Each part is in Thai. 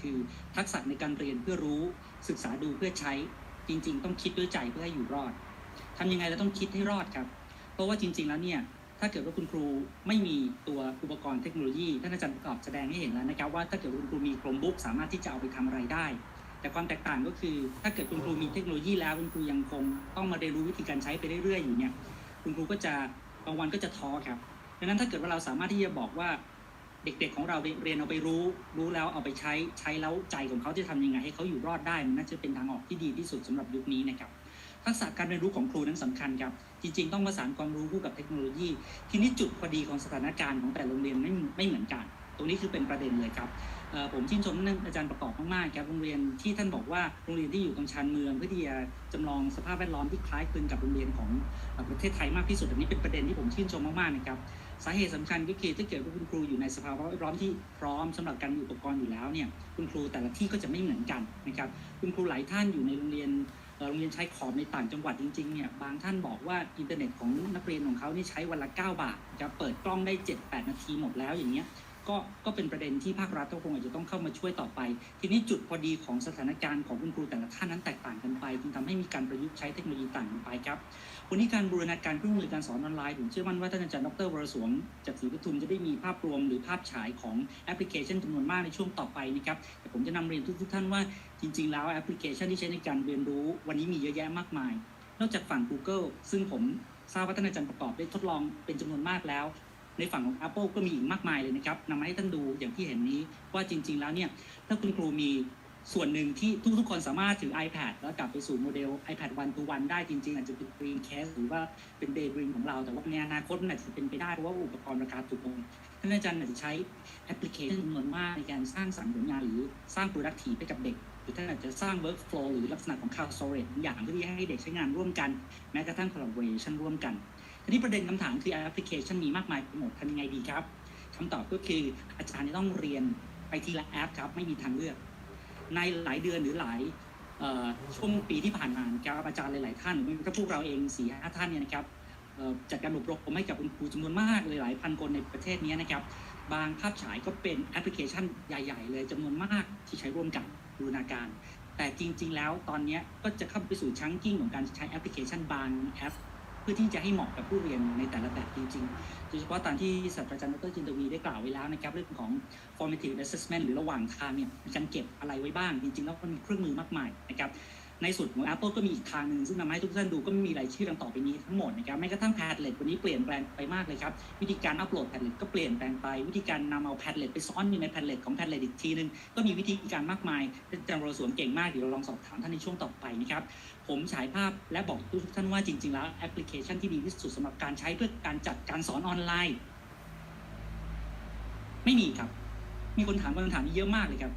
คือทักษะในการเรียนเพื่อรู้ศึกษาดูเพื่อใช้จริง ๆ ต้องคิดด้วยใจเพื่อให้อยู่รอดทำยังไงเราต้องคิดให้รอดครับ เพราะว่าจริง ๆแล้วเนี่ยถ้าเกิดว่าคุณครูไม่มีตัวอุปกรณ์เทคโนโลยีท่านอาจารย์ประกอบแสดงให้เห็นแล้วนะครับว่าถ้าเกิดคุณครูมีโครมบุ๊กสามารถที่จะเอาไปทำอะไรได้ แต่ความแตกต่างก็คือ ถ้าเกิดคุณครูมีเทคโนโลยีแล้วคุณครูยังคงต้องมาเรียนรู้วิธีการใช้ไปเรื่อยๆอยู่เนี่ยคุณครูก็จะบางวันก็จะท้อครับดังนั้นถ้าเกิดว่าเราสามารถที่จะบอกว่า เด็กๆของเราเรียนเอาไปรู้ รู้แล้วเอาไปใช้ใช้แล้วใจของเขาจะทำยังไงให้เขาอยู่รอดได้มันน่าจะเป็นทางออกที่ดีที่สุดสำหรับยุคนี้นะครับทักษะการเรียนรู้ของครูนั้นสำคัญครับ จริง ๆ ต้องประสานความรู้คู่กับเทคโนโลยี ทีนี้จุดพอดีของสถานการณ์ของแต่โรงเรียนไม่ไม่เหมือนกัน ตรงนี้คือเป็นประเด็นเลยครับ ผมชื่นชมท่านอาจารย์ประกอบมากๆครับโรงเรียนที่ท่านบอกว่าโรงเรียนที่อยู่ตรงชานเมืองเพื่อที่จะจำลองสภาพแวดล้อมที่คล้ายคลึงกับโรงเรียนของประเทศไทยมากที่สุดอันนี้เป็นประเด็นที่ผมชื่นชมมากๆนะครับสาเหตุสำคัญก็คือถ้าเกิดว่าคุณครูอยู่ในสภาวะแวดล้อมที่พร้อมสำหรับการมีอุปกรณ์อยู่แล้วเนี่ยคุณครูแต่ละที่ก็จะไม่เหมือนกันนะครับคุณครูหลายท่านอยู่ในโรงเรียนโรงเรียนใช้ขอบในต่างจังหวัดจริงๆเนี่ยบางท่านบอกว่าอินเทอร์เน็ตของนักเรียนของเขานี่ใช้วันละ 9 บาทจะเปิดกล้องได้ 7-8 นาทีหมดแล้วอย่างเงี้ย ก็ก็เป็นประเด็นที่ภาครัฐก็คงอาจจะต้องเข้ามาช่วยต่อไป ทีนี้จุดพอดีของสถานการณ์ของคุณครูแต่ละท่านนั้นแตกต่างกันไปจึงทำให้มีการประยุกต์ใช้เทคโนโลยีต่างกันไปครับวันนี้การบูรณาการเครื่องมือการสอนออนไลน์ผมเชื่อมั่นว่าท่านอาจารย์ดรวรสวงจากศรีปทุมจะได้มีภาพรวมหรือภาพฉายของแอปพลิเคชันจำนวนมากในช่วงต่อไปนะครับแต่ผมจะนำเรียนทุก ๆ ท่านว่าจริง ๆ แล้วแอปพลิเคชันที่ใช้ในการเรียนรู้ วันนี้มีเยอะแยะมากมาย นอกจากฝั่ง Google ซึ่งผมทราบว่าท่านอาจารย์ประกอบได้ทดลองเป็นจำนวนมากแล้ว ในฝั่งของ Apple ก็มีอีกมากมายเลยนะครับนำมาให้ท่านดูอย่างที่เห็นนี้ว่าจริง ๆ แล้วเนี่ยถ้าคุณครูมีส่วนหนึ่งที่ทุกๆคนสามารถถือ iPad แล้วกลับไปสู่โมเดล iPad one to one ได้จริง ๆ อาจจะเป็น Dreamcast หรือว่าเป็น Daydream ของเรา แต่ว่าในอนาคตมันอาจจะเป็นไปได้เพราะว่าอุปกรณ์ราคาถูกลงท่านอาจารย์อาจจะใช้แอปพลิเคชันจำนวนมากในการสร้างสรรค์ผลงานหรือสร้าง productive ให้กับเด็กหรือท่านอาจจะสร้าง workflow หรือลักษณะของ cloud storage อย่างเพื่อที่ให้เด็กใช้งานร่วมกัน แม้กระทั่ง collaboration ร่วมกัน ทีนี้ประเด็นคำถามคือแอปพลิเคชันมีมากมายไปหมดทำยังไงดีครับคำตอบก็คืออาจารย์จะต้องเรียนไปทีละแอปครับ ไม่มีทางเลือก ในหลายเดือนหรือหลายช่วงปีที่ผ่านมาครับอาจารย์หลาย ๆ ท่านก็พวกเราเองสี่ห้าท่านเนี่ยนะครับจัดการอบรมให้กับคุณครูจำนวนมากเลยหลายพันคนในประเทศนี้นะครับ บางภาพฉายก็เป็นแอปพลิเคชันใหญ่ ๆ เลยจำนวนมากที่ใช้ร่วมกันบูรณาการ แต่จริง ๆ แล้วตอนนี้ก็จะเข้าไปสู่ชั้งกิ้งของการใช้แอปพลิเคชันบางแอป พื่อที่จะให้เหมาะกับผู้เรียนในแต่ละแบบจริงๆ โดยเฉพาะตามที่ศาสตราจารย์ดรจินตวีได้กล่าวไว้แล้วนะครับเรื่องของ formative assessment หรือระหว่างทางเนี่ยการเก็บอะไรไว้บ้างจริงๆแล้วมันมีเครื่องมือมากมายนะครับ ในส่วนของ Apple ก็มีอีกทางหนึ่งซึ่งนำมาให้ทุกท่านดูก็มีรายชื่อดังต่อไปนี้ทั้งหมดนะครับแม้กระทั่ง Padlet วันนี้เปลี่ยนแปลงไปมากเลยครับ วิธีการอัปโหลด Padlet ก็เปลี่ยนแปลงไป วิธีการนำเอา Padlet ไปซ้อนอยู่ใน Padlet ของ Padlet อีกทีนึงก็มีวิธีการมากมายอาจารย์วรสวมเก่งมากเดี๋ยวเราลองสอบถามท่านในช่วงต่อไปนะครับผมฉายภาพและบอกทุกท่านว่าจริง ๆ แล้วแอปพลิเคชันที่ดีที่สุดสำหรับการใช้เพื่อการจัดการสอนออนไลน์ ไม่มีครับ มีคนถามคำถามนี้เยอะมากเลยครับ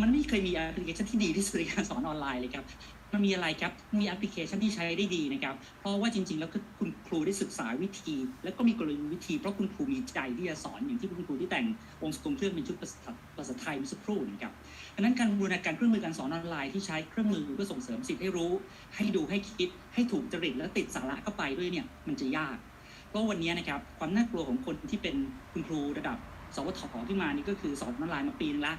มันไม่เคยมีแอปพลิเคชันที่ดีที่สุดในการสอนออนไลน์เลยครับ มันมีอะไรครับ มีแอปพลิเคชันที่ใช้ได้ดีนะครับ เพราะว่าจริง ๆ แล้วคือคุณครูได้ศึกษาวิธี แล้วก็มีกลยุทธ์วิธี เพราะคุณครูมีใจที่จะสอนอย่างที่คุณครูที่แต่งองค์ทรงเครื่องเป็นชุดภาษาภาษาไทยเมื่อสักครู่นะครับดังนั้นการบูรณาการเครื่องมือการสอนออนไลน์ที่ใช้เครื่องมือเพื่อส่งเสริมสิทธิ์ให้รู้ ให้ดูให้คิด ให้ถูกจริตและติดสาระเข้าไปด้วยเนี่ยมันจะยาก เพราะวันนี้นะครับความน่ากลัวของคนที่เป็นคุณครูระดับ สวทขึ้นมานี่ก็คือสอนออนไลน์มาปีนึงละ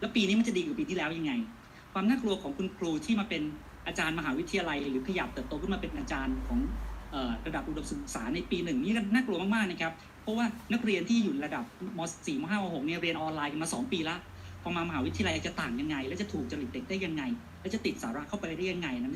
แล้วปีนี้มันจะดีกว่าปีที่แล้วยังไง ความน่ากลัวของคุณครูที่มาเป็นอาจารย์มหาวิทยาลัย หรือขยับเติบโตขึ้นมาเป็นอาจารย์ของระดับอุดมศึกษาในปีหนึ่งนี่ก็น่ากลัวมากๆนะครับ เพราะว่านักเรียนที่อยู่ระดับม .4 ม .5 ม .6 เนี่ยเรียนออนไลน์มา 2 ปีละพอมามหาวิทยาลัยจะต่างยังไง และจะถูกจริตเด็กได้ยังไง และจะติดสาระเข้าไปได้ยังไงนะ